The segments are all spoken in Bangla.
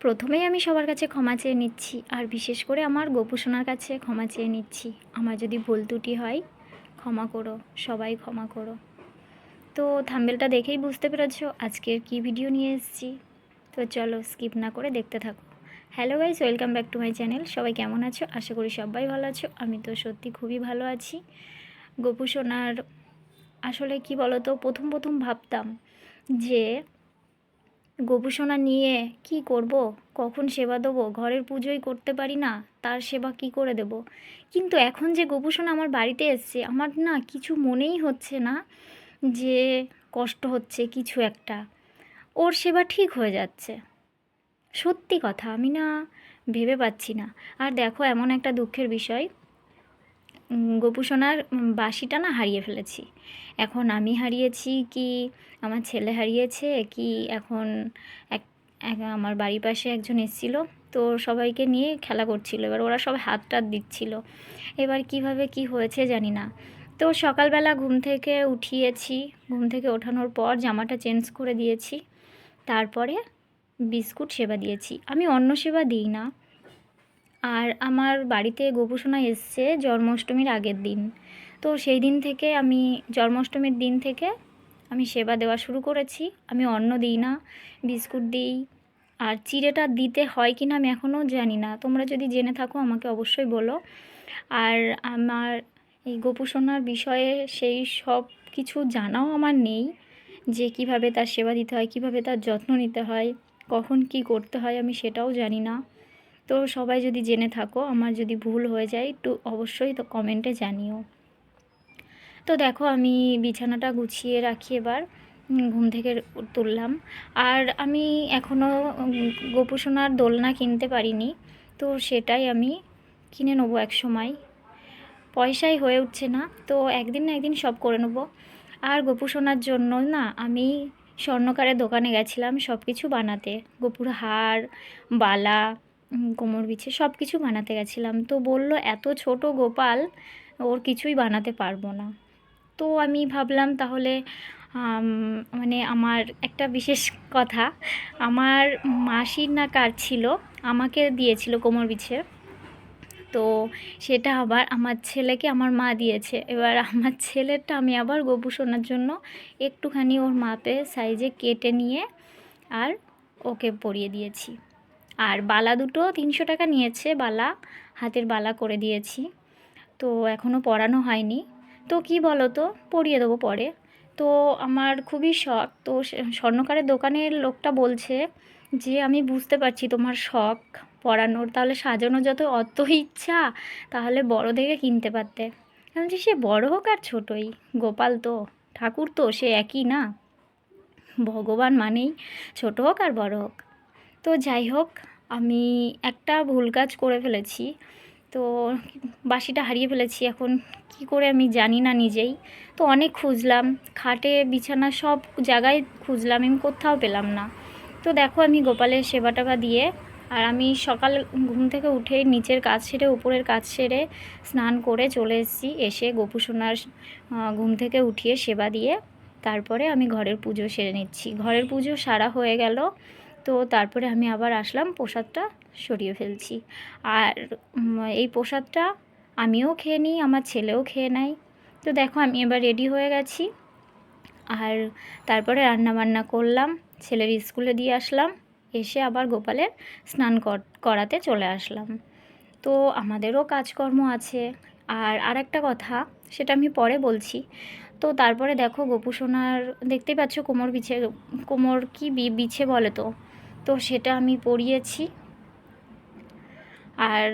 প্রথমেই আমি সবার কাছে ক্ষমা চেয়ে নিচ্ছি আর বিশেষ করে আমার গোপুসোনার কাছে ক্ষমা চেয়ে নিচ্ছি। আমার যদি ভুল ত্রুটি হয়, ক্ষমা করো, সবাই ক্ষমা করো। তো থাম্বেলটা দেখেই বুঝতে পেরেছ আজকের কি ভিডিও নিয়ে এসেছি। তো চলো স্কিপ না করে দেখতে থাকো। Hello guys welcome back to my channel সবাই কেমন আছো? আশা করি সবাই ভালো আছো। আমি তো সত্যি খুবই ভালো আছি। গোপুসোনার আসলে কি বলো তো প্রথম প্রথম ভাবতাম যে গোপুসোনা নিয়ে কি করব? কখন সেবা দেবো? ঘরের পুজোই করতে পারি না, তার সেবা কি করে দেব? কিন্তু এখন যে গোপুসোনা আমার বাড়িতে এসছে, আমার না কিছু মনেই হচ্ছে না যে কষ্ট হচ্ছে কিছু একটা। ওর সেবা ঠিক হয়ে যাচ্ছে। সত্যি কথা, আমি না ভেবে পাচ্ছি না। আর দেখো, এমন একটা দুঃখের বিষয় গোপুসোনার বাসিটা না হারিয়ে ফেলেছি। এখন আমি হারিয়েছি কি, আমার ছেলে হারিয়েছে কি, এখন এক- আমার বাড়ির পাশে একজন এসেছিল, তো সবাইকে নিয়ে খেলা করছিল। এবার ওরা সব হাত টাত দিচ্ছিল। এবার কীভাবে কি হয়েছে জানি না। তো সকালবেলা ঘুম থেকে উঠিয়েছি। ঘুম থেকে ওঠানোর পর জামাটা চেঞ্জ করে দিয়েছি। তারপরে বিস্কুট সেবা দিয়েছি। আমি অন্য সেবা দিই না। আর আমার বাড়িতে গোপুসোনা এসছে জন্মাষ্টমীর আগের দিন। তো সেই দিন থেকে আমি, জন্মাষ্টমীর দিন থেকে আমি সেবা দেওয়া শুরু করেছি। আমি অন্ন দিই না, বিস্কুট দিই। আর চিড়েটা দিতে হয় কি না আমি এখনও জানি না। তোমরা যদি জেনে থাকো, আমাকে অবশ্যই বলো। আর আমার এই গোপুসোনার বিষয়ে সেই সব কিছু জানাও আমার নেই, যে কীভাবে তার সেবা দিতে হয়, কীভাবে তার যত্ন নিতে হয়, কখন কি করতে হয় আমি সেটাও জানি না। তো সবাই যদি জেনে থাকো, আমার যদি ভুল হয়ে যায়, একটু অবশ্যই তো কমেন্টে জানিও। তো দেখো, আমি বিছানাটা গুছিয়ে রাখি এবার। ঘুম থেকে তুললাম। আর আমি এখনও গোপুসোনার দোলনা কিনতে পারিনি। তো সেটাই আমি কিনে নেব এক সময়। পয়সাই হয়ে উঠছে না, তো একদিন না একদিন সব করে নেব। আর গোপুসোনার জন্য না, আমি স্বর্ণকারের দোকানে গেছিলাম সব কিছু বানাতে। গোপুর হার, বালা কোমর বিছে সব কিছু বানাতে গেছিলাম। তো বলল, এত ছোট গোপাল, ওর কিছুই বানাতে পারব না। তো আমি ভাবলাম তাহলে মানে আমার একটা বিশেষ কথা, আমার মাসির না কার ছিল, আমাকে দিয়েছিল কোমর বিছে তো সেটা আবার আমার ছেলেকে আমার মা দিয়েছে। এবার আমার ছেলেরটা আমি আবার গোপু শোনার জন্য একটুখানি ওর মাপে সাইজে কেটে নিয়ে আর ওকে পরিয়ে দিয়েছি। আর বালা দুটো তিনশো টাকা নিয়েছে বালা, হাতের বালা করে দিয়েছি। তো এখনও পরানো হয়নি। তো কি বলো তো পরিয়ে দেবো পরে। তো আমার খুবই শখ। তো স্বর্ণকারের দোকানের লোকটা বলছে যে, আমি বুঝতে পারছি তোমার শখ পড়ানোর। তাহলে সাজানো যত অত ইচ্ছা, তাহলে বড় দেখে কিনতে পারতে। আমি বলছি, সে বড় হোক আর ছোটোই। গোপাল তো, ঠাকুর তো, সে একই না। ভগবান মানেই ছোট হোক আর বড় হোক। তো যাই হোক আমি একটা ভুল কাজ করে ফেলেছি। তো বাসিটা হারিয়ে ফেলেছি। এখন কি করে আমি জানি না নিজেই। তো অনেক খুঁজলাম। খাটে বিছানা সব জায়গায় খুঁজলাম। আমি কোথাও পেলাম না। তো দেখো আমি গোপালের সেবা টেবা দিয়ে আর আমি সকাল ঘুম থেকে উঠে নিচের কাজ সেরে উপরের কাজ সেরে স্নান করে চলে এসেছি। এসে গোপুসোনার আহ, ঘুম থেকে উঠিয়ে সেবা দিয়ে তারপরে আমি ঘরের পুজো সেরে নিচ্ছি। ঘরের পুজো সারা হয়ে গেল। তো তারপরে আমি আবার আসলাম, প্রসাদটা সরিয়ে ফেলছি। আর এই প্রসাদটা আমিও খেয়ে নিই, আমার ছেলেও খেয়ে নেয়। তো দেখো আমি এবার রেডি হয়ে গেছি। আর তারপরে রান্না বান্না করলাম, ছেলের স্কুলে দিয়ে আসলাম, এসে আবার গোপালের স্নান কর- করাতে চলে আসলাম। তো আমাদেরও কাজকর্ম আছে। আর আরেকটা কথা, সেটা আমি পরে বলছি। তো তারপরে দেখো গোপুসোনার, দেখতেই পাচ্ছ কোমর বিছে, কোমর কি বিছে বলে তো। তো সেটা আমি পরিয়েছি আর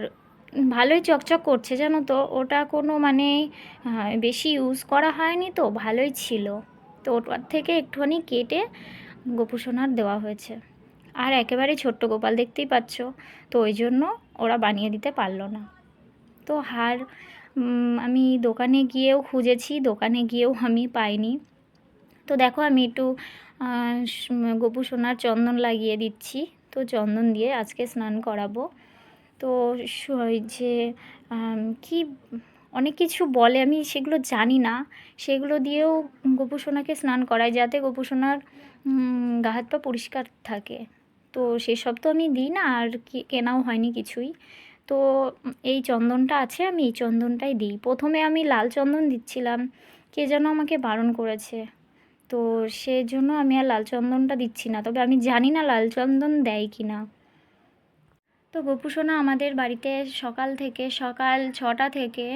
ভালোই চকচক করছে, জানো তো? ওটা কোনো মানে বেশি ইউজ করা হয়নি তো, ভালোই ছিল। তো ওটার থেকে একটুখানি কেটে গোপুসোনার দেওয়া হয়েছে। আর একেবারে ছোট্ট গোপাল দেখতেই পাচ্ছ, তো ওই জন্য ওরা বানিয়ে দিতে পারল না। তো হার আমি দোকানে গিয়েও খুঁজেছি, দোকানে গিয়েও আমি পাইনি। তো দেখো আমি একটু গোপু সোনার চন্দন লাগিয়ে দিচ্ছি। তো চন্দন দিয়ে আজকে স্নান করাবো। তো ওই যে কি, অনেক কিছু বলে, আমি সেগুলো জানি না। সেগুলো দিয়েও গোপু সোনাকে স্নান করায় যাতে গোপু সোনার গা হাত পা পরিষ্কার থাকে। তো সেসব তো আমি দিই না, আর কি, কেনাও হয়নি কিছুই। তো এই চন্দনটা আছে, আমি এই চন্দনটাই দিই। প্রথমে আমি লাল চন্দন দিচ্ছিলাম। কে যেন আমাকে বারণ করেছে। তো সেই জন্য আমি আর লাল চন্দনটা দিচ্ছি না। তবে আমি জানি না লাল চন্দন দেয় কি না। তো গোপুসোনা আমাদের বাড়িতে সকাল থেকে, সকাল ছটা থেকে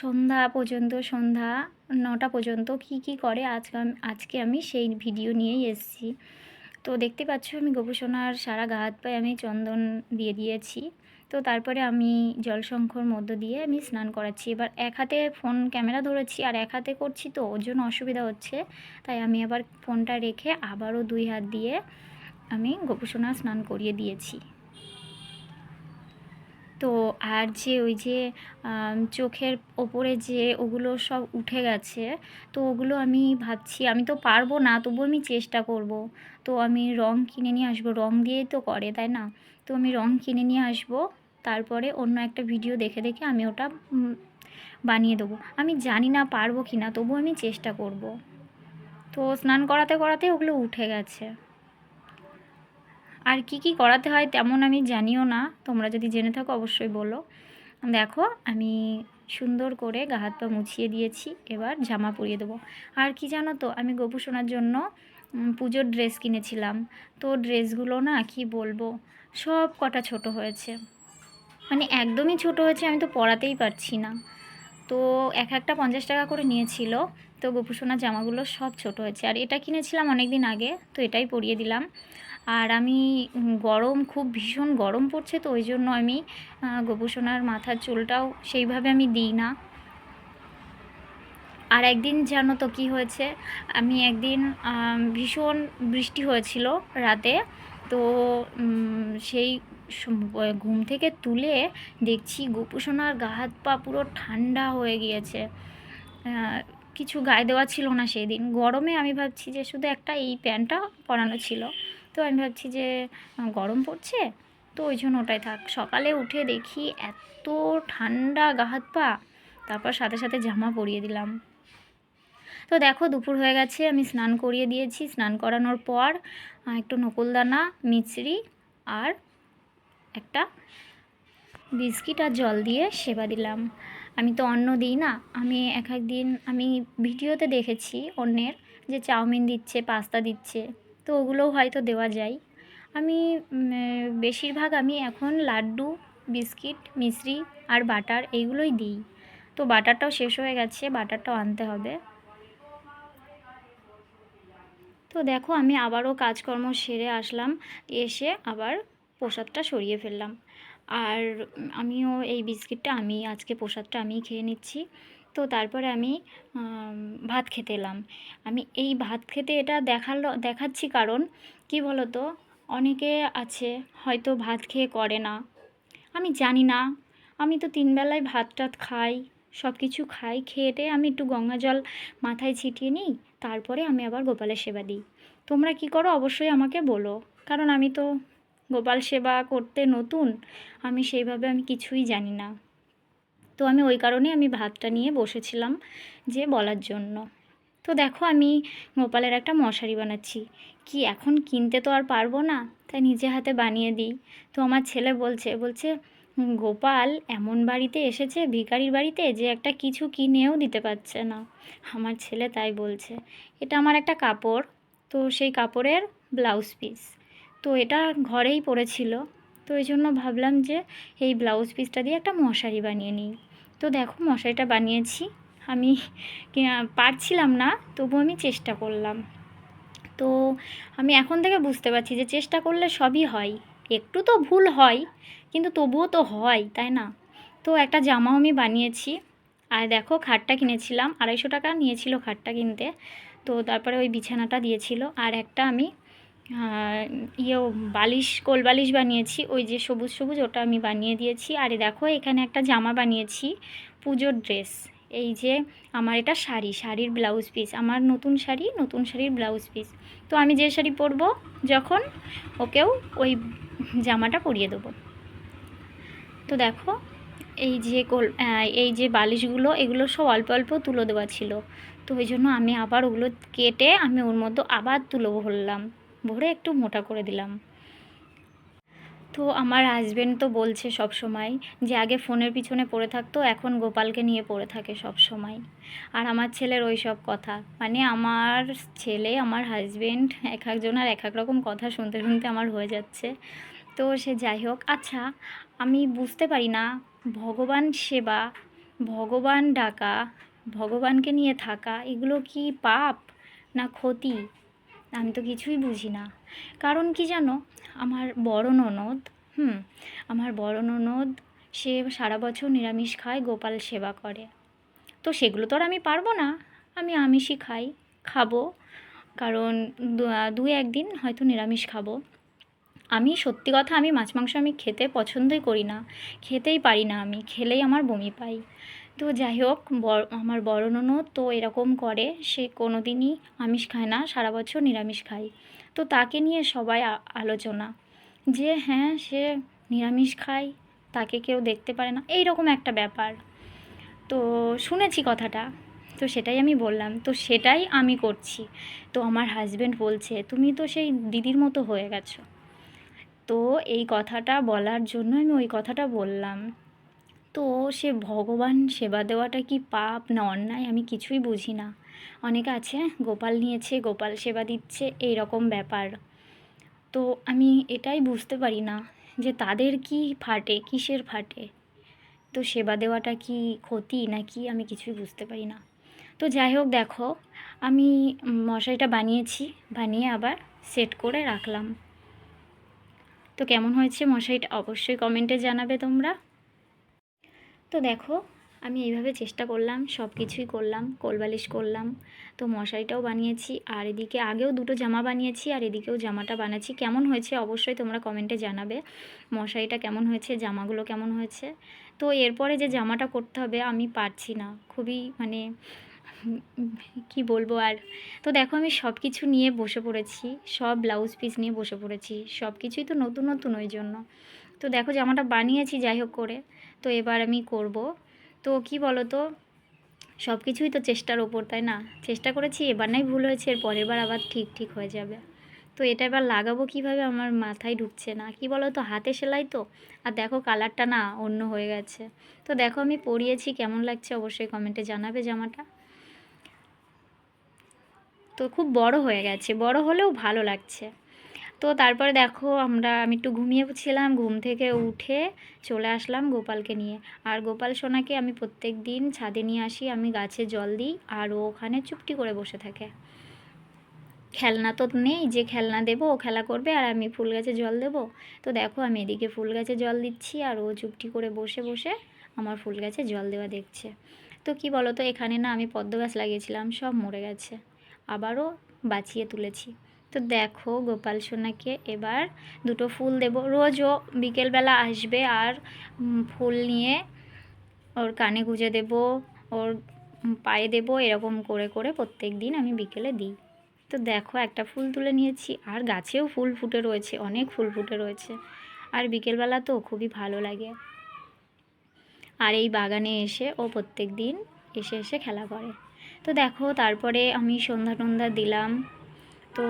সন্ধ্যা পর্যন্ত, সন্ধ্যা নটা পর্যন্ত কি কি করে আজকে আজকে আমি সেই ভিডিও নিয়েই এসেছি। তো দেখতে পাচ্ছ, আমি গোপুসোনার সারা গা হাত পায়ে আমি চন্দন দিয়ে দিয়েছি। তো তারপরে আমি জলশঙ্খর মধ্য দিয়ে আমি স্নান করাচ্ছি। এবার এক হাতে ফোন, ক্যামেরা ধরেছি আর এক হাতে করছি তো, ওর জন্য অসুবিধা হচ্ছে। তাই আমি আবার ফোনটা রেখে আবারও দুই হাত দিয়ে আমি গোপুসোনা স্নান করিয়ে দিয়েছি। তো আর যে ওই যে চোখের ওপরে যে ওগুলো সব উঠে গেছে, তো ওগুলো আমি ভাবছি, আমি তো পারব না, তবু আমি চেষ্টা করব। তো আমি রং কিনে নিয়ে আসব। রং দিয়েই তো করে, তাই না? তো আমি রং কিনে নিয়ে আসব। তারপরে অন্য একটা ভিডিও দেখে দেখে আমি ওটা বানিয়ে দেবো। আমি জানি না পারব কি না তবু আমি চেষ্টা করব। তো স্নান করাতে করাতে ওগুলো উঠে গেছে। আর কি কি করাতে হয় তেমন আমি জানিও না, তোমরা যদি জেনে থাকো অবশ্যই বলো। দেখো, আমি সুন্দর করে গা হাত পা মুছিয়ে দিয়েছি, এবার জামা পরিয়ে দেবো। আর কি জানো তো, আমি গোপু সোনার জন্য পুজোর ড্রেস কিনেছিলাম। তো ড্রেসগুলো না, কি বলব, সব কটা ছোট হয়েছে। মানে একদমই ছোট হয়েছে আমি তো পরাতেই পারছি না। তো এক একটা পঞ্চাশ টাকা করে নিয়েছিল তো গোপু সোনার জামাগুলো সব ছোট হয়েছে। আর এটা কিনেছিলাম অনেক দিন আগে তো এটাই পরিয়ে দিলাম। আর আমি গরম খুব ভীষণ গরম পড়ছে তো ওই জন্য আমি আহ, গোপু সোনার মাথার চুলটাও সেইভাবে আমি দিই না। আর একদিন জানো তো কী হয়েছে? আমি একদিন ভীষণ বৃষ্টি হয়েছিল রাতে তো সেই ঘুম থেকে তুলে দেখছি গোপুসোনার গা হাত পা পুরো ঠান্ডা হয়ে গিয়েছে। কিছু গায়ে দেওয়া ছিল না সেই দিন গরমে আমি ভাবছি যে শুধু একটা এই প্যান্টটা পরানো ছিল। তো আমি ভাবছি যে গরম পড়ছে? তো ওই জন্য ওটাই থাক। সকালে উঠে দেখি এত ঠান্ডা গা হাত পা। তারপর সাথে সাথে জামা পরিয়ে দিলাম। তো দেখো দুপুর হয়ে গেছে। আমি স্নান করিয়ে দিয়েছি। স্নান করানোর পর একটু নকুলদানা মিচড়ি আর একটা বিস্কিট আর জল দিয়ে সেবা দিলাম। আমি তো অন্ন দিই না। আমি এক এক দিন আমি ভিডিওতে দেখেছি অন্যের যে চাউমিন দিচ্ছে, পাস্তা দিচ্ছে, তো ওগুলোও হয়তো দেওয়া যায়। আমি বেশিরভাগ আমি এখন লাড্ডু, বিস্কিট মিশ্রি আর বাটার এইগুলোই দিই। তো বাটারটাও শেষ হয়ে গেছে, বাটারটাও আনতে হবে। তো দেখো, আমি আবারও কাজকর্ম সেরে আসলাম। এসে আবার প্রসাদটা সরিয়ে ফেললাম। আর আমিও এই বিস্কিটটা, আমি আজকে প্রসাদটা আমি খেয়ে নিচ্ছি। তো তারপরে আমি ভাত খেতে এলাম। আমি এই ভাত খেতে এটা দেখাল, দেখাচ্ছি কারণ, কি বলো তো অনেকে আছে হয়তো ভাত খেয়ে করে না। আমি জানি না, আমি তো তিনবেলায় ভাত টাত খাই সব কিছু খাই খেয়েটে আমি একটু গঙ্গা জল মাথায় ছিটিয়ে নিই, তারপরে আমি আবার গোপালের সেবা দিই। তোমরা কি করো, অবশ্যই আমাকে বলো। কারণ আমি তো গোপাল সেবা করতে নতুন, আমি সেইভাবে আমি কিছুই জানি না। তো আমি ওই কারণে আমি ভাতটা নিয়ে বসেছিলাম যে বলার জন্য। তো দেখো আমি গোপালের একটা মশারি বানাচ্ছি। কি এখন কিনতে তো আর পারব না, তাই নিজে হাতে বানিয়ে দিই। তো আমার ছেলে বলছে বলছে, গোপাল, এমন বাড়িতে এসেছে, ভিখারির বাড়িতে, যে একটা কিছু কিনেও দিতে পারছে না। আমার ছেলে তাই বলছে। এটা আমার একটা কাপড়, তো সেই কাপড়ের ব্লাউজ পিস। তো এটা ঘরেই পড়েছিল। তো এই জন্য ভাবলাম যে এই ব্লাউজ পিসটা দিয়ে একটা মশারি বানিয়ে নিই। তো দেখো মশারিটা বানিয়েছি। আমি পারছিলাম না তবু আমি চেষ্টা করলাম। তো আমি এখন থেকে বুঝতে পারছি যে চেষ্টা করলে সবই হয়। একটু তো ভুল হয়, কিন্তু তবুও তো হয়, তাই না? তো একটা জামাও আমি বানিয়েছি। আর দেখো খাটটা কিনেছিলাম, আড়াইশো টাকা নিয়েছিল খাটটা কিনতে। তো তারপরে ওই বিছানাটা দিয়েছিল। আর একটা আমি ইয়েও বালিশ, কোল বালিশ বানিয়েছি। ওই যে সবুজ সবুজ, ওটা আমি বানিয়ে দিয়েছি। আর দেখো, এখানে একটা জামা বানিয়েছি, পুজোর ড্রেস। এই যে আমার এটা শাড়ি, শাড়ির ব্লাউজ পিস। আমার নতুন শাড়ি, নতুন শাড়ির ব্লাউজ পিস। তো আমি যে শাড়ি পরবো, যখন ওকেও ওই জামাটা পরিয়ে দেবো। তো দেখো, এই যে কোল এই যে বালিশগুলো, এগুলো সব অল্প অল্প তুলো দেওয়া ছিল। তো ওই জন্য আমি আবার ওগুলো কেটে আমি ওর মধ্যে আবার তুলো ভরলাম ভরে একটু মোটা করে দিলাম। তো আমার হাজবেন্ড তো বলছে সব সময় যে আগে ফোনের পিছনে পড়ে থাকতো, এখন গোপালকে নিয়ে পড়ে থাকে সব সময়। আর আমার ছেলের ওই সব কথা। মানে আমার ছেলে, আমার হাজব্যান্ড এক একজনের এক এক রকম কথা শুনতে শুনতে আমার হয়ে যাচ্ছে। তো সে যাই হোক আচ্ছা আমি বুঝতে পারি না, ভগবান সেবা, ভগবান ডাকা, ভগবানকে নিয়ে থাকা, এগুলো কি পাপ না ক্ষতি? আমি তো কিছুই বুঝি না। কারণ কি জানো? আমার বড় ননদ, হুম, আমার বড় ননদ, সে সারা বছর নিরামিষ খায়, গোপাল সেবা করে। তো সেগুলো তো আর আমি পারব না। আমি আমিষই খাই, খাব। কারণ দু- একদিন হয়তো নিরামিষ খাব। আমি, সত্যি কথা, আমি মাছ মাংস আমি খেতে পছন্দই করি না। খেতেই পারি না আমি, খেলেই আমার বমি পাই। তো যাই হোক আমার বড় ননদ তো এরকম করে, সে কোনো দিনই আমিষ খায় না, সারা বছর নিরামিষ খায়। তো তাকে নিয়ে সবাই আলোচনা। যে হ্যাঁ সে নিরামিষ খায়, তাকে কেউ দেখতে পারে না এই রকম একটা ব্যাপার। তো শুনেছি কথাটা, তো সেটাই আমি বললাম, তো সেটাই আমি করছি। তো আমার হাজব্যান্ড বলছে, তুমি তো সেই দিদির মতো হয়ে গেছো। তো এই কথাটা বলার জন্য আমি ওই কথাটা বললাম। তো সে ভগবান সেবা দেওয়াটা কি পাপ না অন্যায়? আমি কিছুই বুঝি না। অনেকে আছে, গোপাল নিয়েছে, গোপাল সেবা দিচ্ছে এই রকম ব্যাপার। তো আমি এটাই বুঝতে পারি না যে তাদের কি ফাটে, কিসের ফাটে? তো সেবা দেওয়াটা কি ক্ষতি নাকি? আমি কিছুই বুঝতে পারি না। তো যাই হোক, দেখো, আমি মশারিটা বানিয়েছি, বানিয়ে আবার সেট করে রাখলাম। তো কেমন হয়েছে মশারিটা অবশ্যই কমেন্টে জানাবে তোমরা। তো দেখো, আমি এইভাবে চেষ্টা করলাম সব কিছুই করলাম, কোলবালিশ করলাম, তো মশারিটাও বানিয়েছি, আর এদিকে আগেও দুটো জামা বানিয়েছি, আর এদিকেও জামাটা বানাচ্ছি। কেমন হয়েছে অবশ্যই তোমরা কমেন্টে জানাবে, মশারিটা কেমন হয়েছে, জামাগুলো কেমন হয়েছে? তো এরপরে যে জামাটা করতে হবে, আমি পারছি না, খুবই মানে কি বলব আর? তো দেখো, আমি সব কিছু নিয়ে বসে পড়েছি, সব ব্লাউজ পিস নিয়ে বসে পড়েছি সব কিছুই তো নতুন নতুন ওই জন্য। তো দেখো, জামাটা বানিয়েছি, যাই হোক করে। তো এবার আমি করব। তো কি বলো তো সব কিছুই তো চেষ্টার ওপর, তাই না? চেষ্টা করেছি, এবার নাই ভুল হয়েছে এর পরের বার আবার ঠিক ঠিক হয়ে যাবে। তো এটা এবার লাগাবো কীভাবে? আমার মাথায় ঢুকছে না। কি বলো তো হাতে সেলাই তো? আর দেখো কালারটা না অন্য হয়ে গেছে। তো দেখো আমি পরিয়েছি, কেমন লাগছে অবশ্যই কমেন্টে জানাবে জামাটা। তো খুব বড় হয়ে গেছে। বড় হলেও ভালো লাগছে। তো তারপরে দেখো আমরা, আমি একটু ঘুমিয়েছিলাম ঘুম থেকে উঠে চলে আসলাম গোপালকে নিয়ে। আর গোপাল সোনাকে আমি প্রত্যেক দিন ছাদে নিয়ে আসি, আমি গাছে জল দিই আর ও ওখানে চুপটি করে বসে থাকে। খেলনা তো নেই, যে খেলনা দেবো ও খেলা করবে আর আমি ফুল গাছে জল দেবো। তো দেখো আমি এদিকে ফুল গাছে জল দিচ্ছি আর ও চুপটি করে বসে বসে আমার ফুল গাছে জল দেওয়া দেখছে। তো কি বলো তো, এখানে না আমি পদ্ম গাছ লাগিয়েছিলাম, সব মরে গেছে। আবারও বাঁচিয়ে তুলেছি। তো দেখো গোপাল সোনাকে এবার দুটো ফুল দেব। রোজ ও বিকেলবেলা আসবে আর ফুল নিয়ে ওর কানে গুঁজে দেব, ওর পায়ে দেব, এরকম করে করে প্রত্যেক দিন আমি বিকেলে দিই। তো দেখো একটা ফুল তুলে নিয়েছি আর গাছেও ফুল ফুটে রয়েছে, অনেক ফুল ফুটে রয়েছে। আর বিকেলবেলা তো খুবই ভালো লাগে। আর এই বাগানে এসে ও প্রত্যেক দিন এসে এসে খেলা করে। তো দেখো তারপরে আমি সন্ধ্যা টন্ধ্যা দিলাম। তো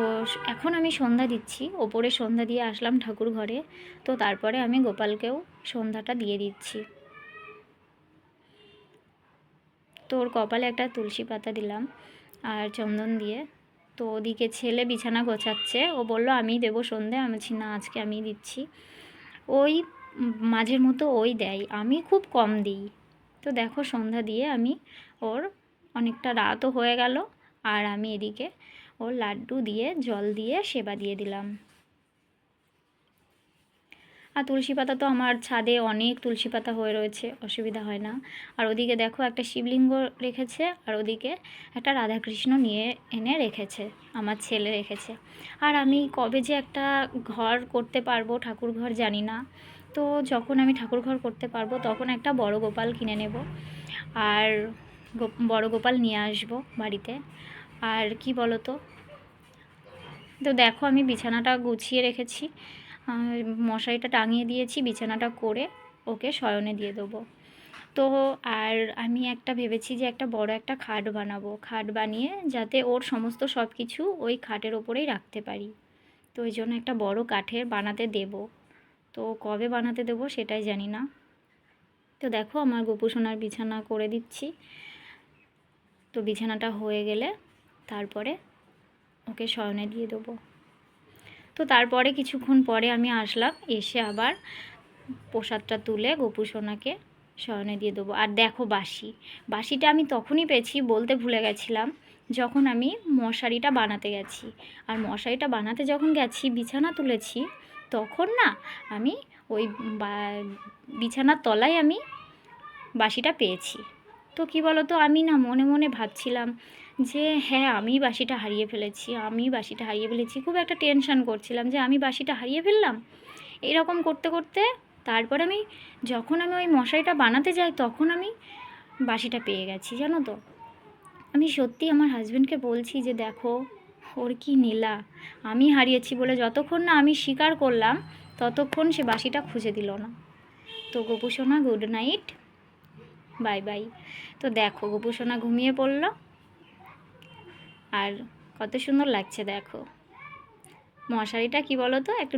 এখন আমি সন্ধ্যা দিচ্ছি। ওপরে সন্ধ্যা দিয়ে আসলাম ঠাকুর ঘরে। তো তারপরে আমি গোপালকেও সন্ধ্যাটা দিয়ে দিচ্ছি। তো ওর কপালে একটা তুলসী পাতা দিলাম আর চন্দন দিয়ে। তো ওদিকে ছেলে বিছানা গোছাচ্ছে। ও বলল, আমিই দেবো সন্ধে। আমি বলছি, না, আজকে আমিই দিচ্ছি। ওই মাঝের মতো ওই দেয়। আমি খুব কম দিই। তো দেখো, সন্ধ্যা দিয়ে আমি ওর অনেকটা রাতও হয়ে গেল আর আমি এদিকে ওর লাড্ডু দিয়ে, জল দিয়ে সেবা দিয়ে দিলাম। আর তুলসী পাতা তো আমার ছাদে অনেক তুলসী পাতা হয়ে রয়েছে, অসুবিধা হয় না। আর ওদিকে দেখো একটা শিবলিঙ্গ রেখেছে, আর ওদিকে একটা রাধাকৃষ্ণ নিয়ে এনে রেখেছে, আমার ছেলে রেখেছে। আর আমি কবে যে একটা ঘর করতে পারব, ঠাকুর ঘর জানি না। তো যখন আমি ঠাকুর ঘর করতে পারব, তখন একটা বড় গোপাল কিনে নেব, আর বড় গোপাল নিয়ে আসব বাড়িতে। আর কি বলো তো দেখো আমি বিছানাটা গুছিয়ে রেখেছি। মশারিটা টাঙিয়ে দিয়েছি, বিছানাটা করে ওকে শয়নে দিয়ে দেবো। তো আর আমি একটা ভেবেছি যে একটা বড় একটা খাট বানাবো। খাট বানিয়ে যাতে ওর সমস্ত সব কিছু ওই খাটের ওপরেই রাখতে পারি। তো ওই জন্য একটা বড় কাঠের বানাতে দেব। তো কবে বানাতে দেবো সেটাই জানি না। তো দেখো আমার গোপু সোনার বিছানা করে দিচ্ছি। তো বিছানাটা হয়ে গেলে তারপরে ওকে শয়নে দিয়ে দেবো। তো তারপরে কিছুক্ষণ পরে আমি আসলাম, এসে আবার প্রসাদটা তুলে গোপু সোনাকে শয়নে দিয়ে দেবো। আর দেখো বাসি বাসিটা আমি তখনই পেয়েছি বলতে ভুলে গেছিলাম, যখন আমি মশারিটা বানাতে গেছি। আর মশারিটা বানাতে যখন গেছি, বিছানা তুলেছি, তখন না আমি ওই বিছানার তলায় আমি বাসিটা পেয়েছি। তো কি বলো তো আমি না মনে মনে ভাবছিলাম যে হ্যাঁ আমি বাসিটা হারিয়ে ফেলেছি আমি বাসিটা হারিয়ে ফেলেছি। খুব একটা টেনশন করছিলাম যে, আমি বাসিটা হারিয়ে ফেললাম? এরকম করতে করতে তারপর আমি, যখন আমি ওই মশারিটা বানাতে যাই, তখন আমি বাসিটা পেয়ে গেছি, জানো তো? আমি সত্যি আমার হাজব্যান্ডকে বলছি যে, দেখো, ওর কি নীলা, আমি হারিয়েছি বলে যতক্ষণ না আমি স্বীকার করলাম, ততক্ষণ সে বাসিটা খুঁজে দিল না। তো গোপু সোনা গুড নাইট, বাই বাই। তো দেখো গোপু সোনা ঘুমিয়ে পড়ল। আর কত সুন্দর লাগছে দেখো। মশারিটা কি বলো তো একটু